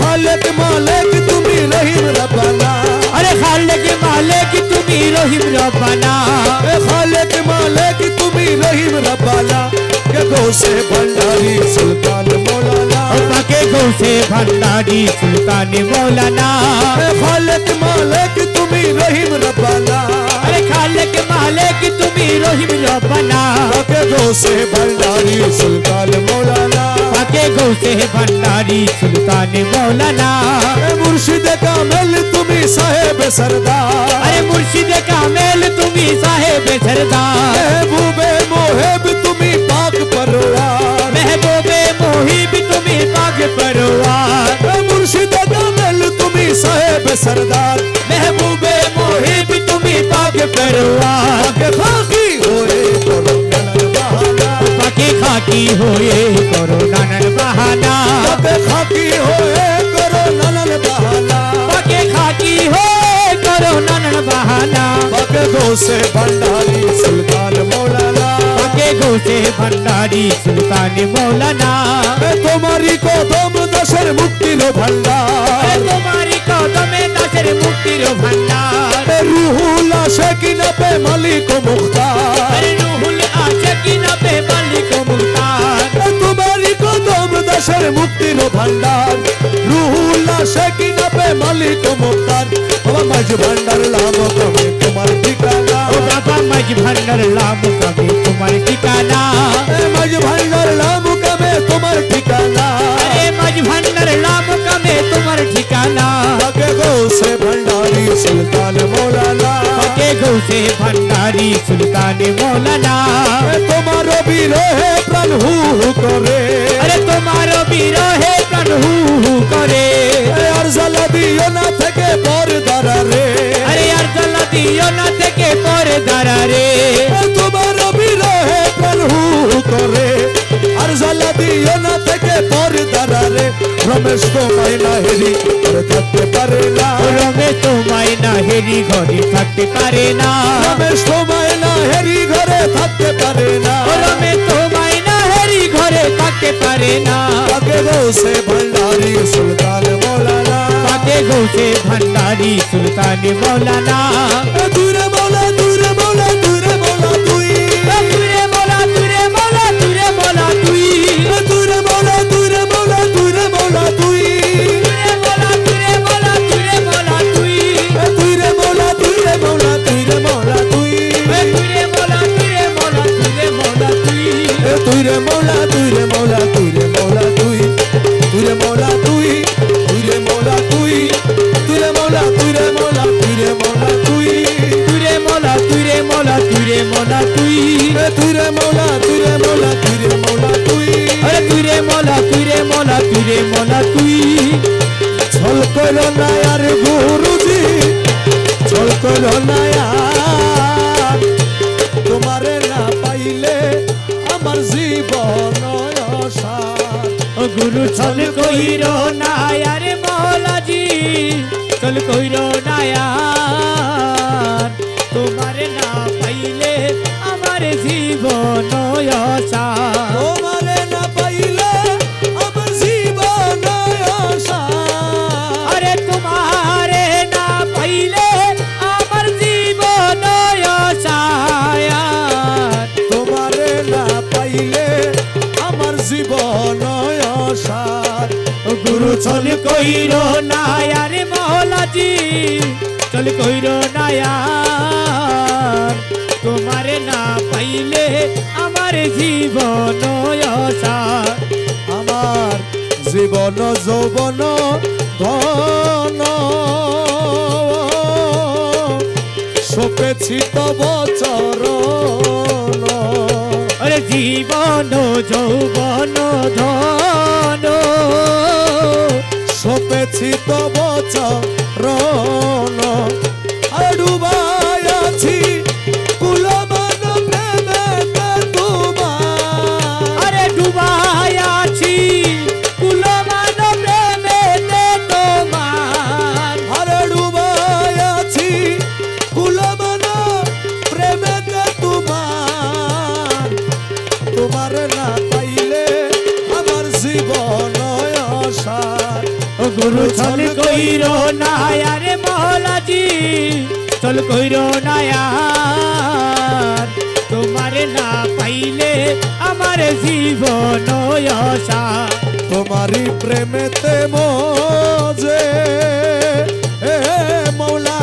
খালেক মালিক তুমি রহিম রব্বানা আরে খালেক মালিক তুমি রহিম রব্বানা এ খালেক মালিক তুমি রহিম রব্বানা কে গোসে ভণ্ডারি সুলতান মৌলানা। পাকে গৌসে ভান্ডারি সুলতান মৌলানা। এ খালেক মালিক তুমি রহিম রব্বানা আরে খালেক মালিক गौ से भंडारी सुल्तान मौलाना। मुर्शिद कामेल तुम्हें साहेब सरदार। अरे मुर्शिद कामेल तुम्हें साहेब सरदार। महबूबे मोहेब तुम्हें पाक परवार। महबूबे मोहिब तुम्हें पाक परवार। मुर्शिद कामेल तुम्हें साहेब सरदार। महबूबे मोहिब तुम्हें पाक परवार। খাকি হয়ে করো নানান বাহানা। তবে খাকি হয়ে করো নানান বাহানা। তবে খাকি হয়ে করো নানান বাহানা। তবে গোসে ভান্ডারি সুলতান মৌলানা। তবে গোসে ভান্ডারি সুলতান মৌলানা। তোমারই কদম দশের মুক্তির ভান্ডার। তোমারই কদমে আমাদের মুক্তির ভান্ডার। রুহুল আসে কি না পে মালিক মুখতার? রুহুল আসে কি না পে মালিক মুখতার? তোমারই কদম দেশের মুক্তির ভান্ডার। রুহুল আসে কি না পে মালিক মুখতার? বাবা মাঝ ভান্ডার লাম কবে তোমার ঠিকানা? ও বাবা মাঝ ভান্ডার লাম কবে তোমার ঠিকানা? মাঝ ভান্ডার তোমার ঠিকানা? ভান্ডার নাম কামে তোমার ঠিকানা। হকে গৌসে ভান্ডারি সুলতান মৌলানা। হকে গৌসে ভান্ডারি সুলতান মৌলানা। তোমার বিরহে প্রাণ হু হু করে। আরে তোমার বিরহে প্রাণ হু হু করে। আর জ্বালা দিও না থেকে পর দাঁড়া রে আরে আর জ্বালা দিও না থেকে পর দাঁড়া রে তোমার বিরহে প্রাণ হু হু করে। আর জ্বালা দিও না থেকে পর দাঁড়ারে রমেশ তোমায় না হেরি করে থাকতে পারে না। রমে তোমায় না হেরি ঘরে থাকতে পারে না। রমেশ তোমায় না হেরি ঘরে থাকতে পারে না। রমে তোমায় না হেরি ঘরে থাকতে পারে না। আগে সে ভণ্ডারি সুলতান মৌলানা। পাকে গৌসে ভান্ডারি সুলতান মৌলানা। দূরে মৌলা তুই রে মৌলা তুই তুই রে মৌলা তুই তুই রে মৌলা তুই রে মৌলা তুই রে মৌলা তুই তুরে মোলা তুরে মোলা মোলা তুই এ তুই রে মৌলা তুই রে মৌলা তুই রে মৌলা তুই আরে তুরে মোলা তুরে মোলা তুরে মোলা তুই ছল কইল না আর গুরুজি ছল কইল না আর তোমারে না পাইলে আমার জীবন গুরু চল কইর না আরে মৌলাজি চল কইর না তোমারে না পাইলে আমার জীবন অসার। চল কইর না আরে মহলাজি চল কইর না তোমারে না পাইলে আমার জীবন আমার জীবন যৌবন ধন। সপেছি তব চরণ। জীবন যৌবন ধন। সপেছি তব চরণ গুরু চল কইর না আরে মহলাজি, চল কইর না তোমারে না পাইলে আমার জীবন আশা। তোমারি প্রেমেতে মজে মৌলা,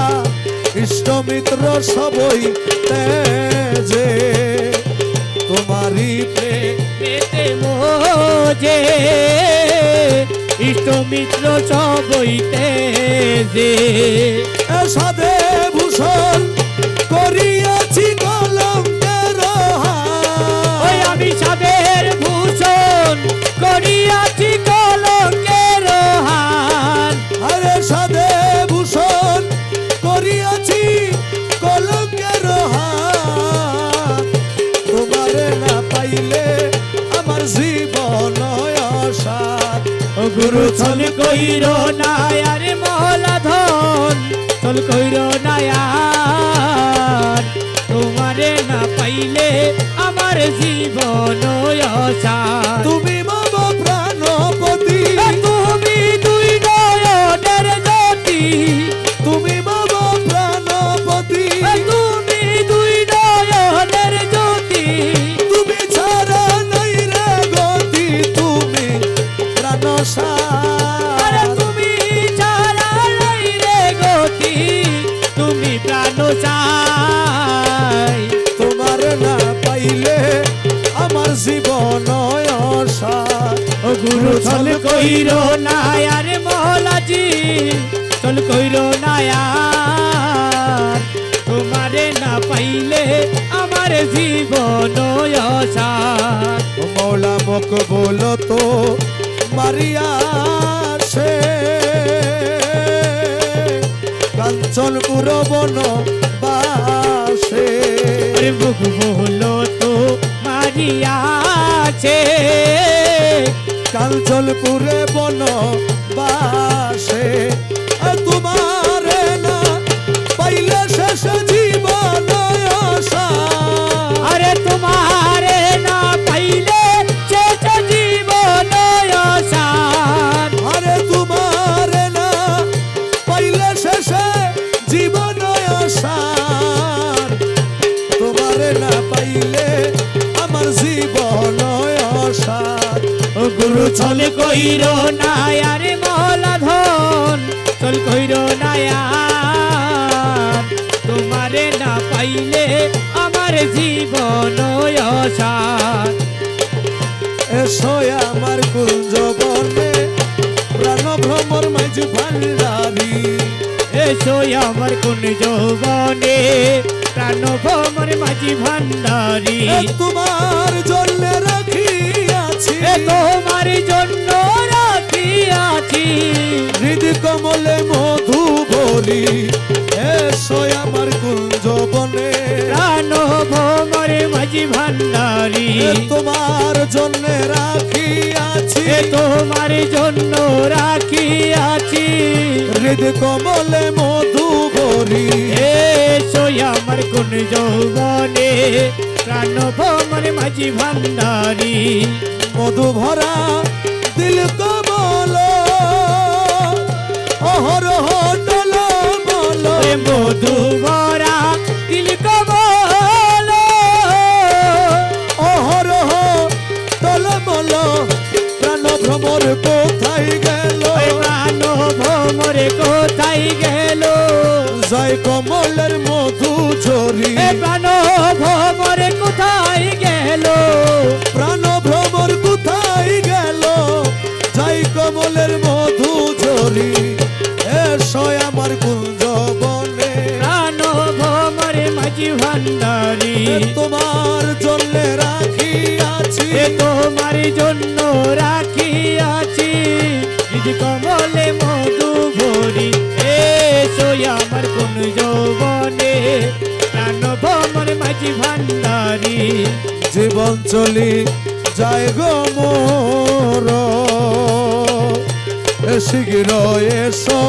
ইষ্ট মিত্র সবই তেজে। তোমারি প্রেম পেতে মোজে ইষ্ট মিত্র সবইতে যে সাধে ভূষণ করিয়াছি গুরু চল কইর না আরে মহলা ধন চল কইর না তোমারে না পাইলে আমার জীবন তুমি মম প্রাণপতি। তুমি দুই নয়নের জ্যোতি। কইর না আরে মহলাজি চল কইর না আর তোমারে না পাইলে আমার জীবন মৌলা মক বলো তো মারিয়া সে। কাঞ্চন বন বাসে। মুখ বলো তো কাঞ্চনপুরে বন বাসে চল কইর না আরে মহলা ধন চল কইর না তোমারে না পাইলে আমার জীবন এসো আমার কুঞ্জ বনে প্রাণ ভ্রমর মাঝ ভান্ডারি। এসো আমার কোন যৌবনে প্রাণ ভ্রমর মাঝি ভান্ডারি। তোমার জন্য তোমার জন্য রাখিয়াছি। হৃদ কমলে মধু ভরি এসো আমার কুঞ্জ বনে প্রাণ ভ্রমর মাঝি ভান্ডারি। তোমার জন্য রাখিয়াছি। তোমার জন্য রাখিয়াছি। হৃদ কমলে মধু ভরি এসো আমার কোন যৌবনে প্রাণ ভ্রমর মাঝি ভান্ডারি। মধু ভরা দিল কমল। অহরহ টলমল এ মধু ভরা তিল কমল। অহরহ টলমল প্রাণ ভ্রমর কোথায় গেল? প্রাণ ভ্রমরে কোথায় গেল? জয় কমলের মধু ঝরি। প্রাণ ভ্রমরে কোথায় গেল? প্রাণ ভ্রমর ঝরি এসো আমার কুঞ্জ বনে প্রাণ মাঝি ভান্ডারি। তোমার জন্য রাখিয়াছি এ তোমার জন্য রাখিয়াছি যদি কমলে মধু ভরি এসো আমার কোন যৌবনে প্রাণ ভ্রমর মাঝি ভান্ডারি। জীবন চলি যায় গো মোর। শীঘ্র এসো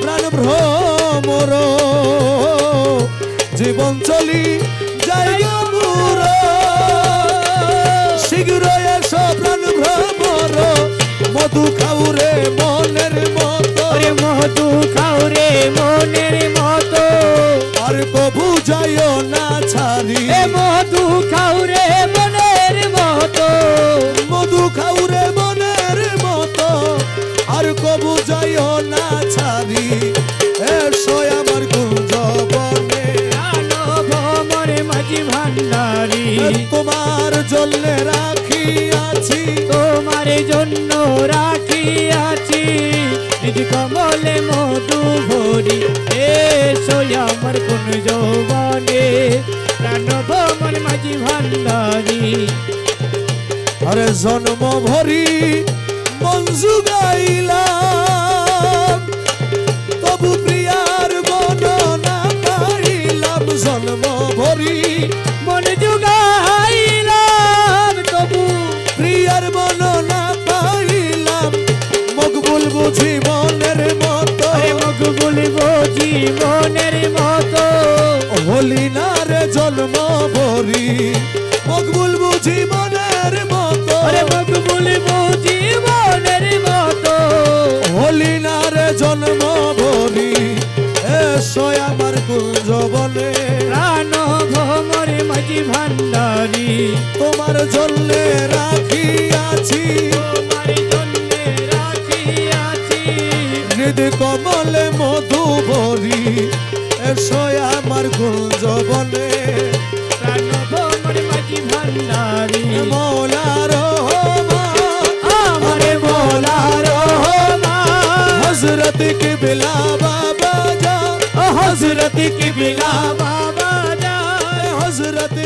প্রাণ ভ্রমর। জীবন চলি যাই শীঘ্র এসো প্রাণ ভ্রমর। মধু খাউরে মনের মতো। মধু খাউরে মনের মত। আর কবু যাই না তোমার জন্য রাখিয়াছি তোমার জন্য রাখিয়াছি নিজ কমলে মধু ভরি এসো আমার কোন যৌবনে। প্রাণ মাঝি ভান্ডারি। আরে জন্ম ভরি মঞ্জু গাইলাম তবু প্রিয়ার বর্ণনা পাইলাম। জন্ম ভরি মন জীবনের মতো। হলি না রে জন্ম ভরি। মকবুল বুঝি মনের মতো। মুখ বলব জীবনের মতো। হলি না রে জন্ম ভরি। এসো আমার কুঞ্জবনে প্রাণ ভ্রমর মাঝি ভান্ডারি। তোমার জন্যে রাখিয়াছি তোমার জন্যে রাখিয়াছি হৃদ কমলে ভরি এসো আমার ভ্রমর মাঝি ভান্ডারি। মৌলার আমারে মোলার হজরত কিবলা বাবা যা। হজরত কি বিলা বাবা যায় হজরত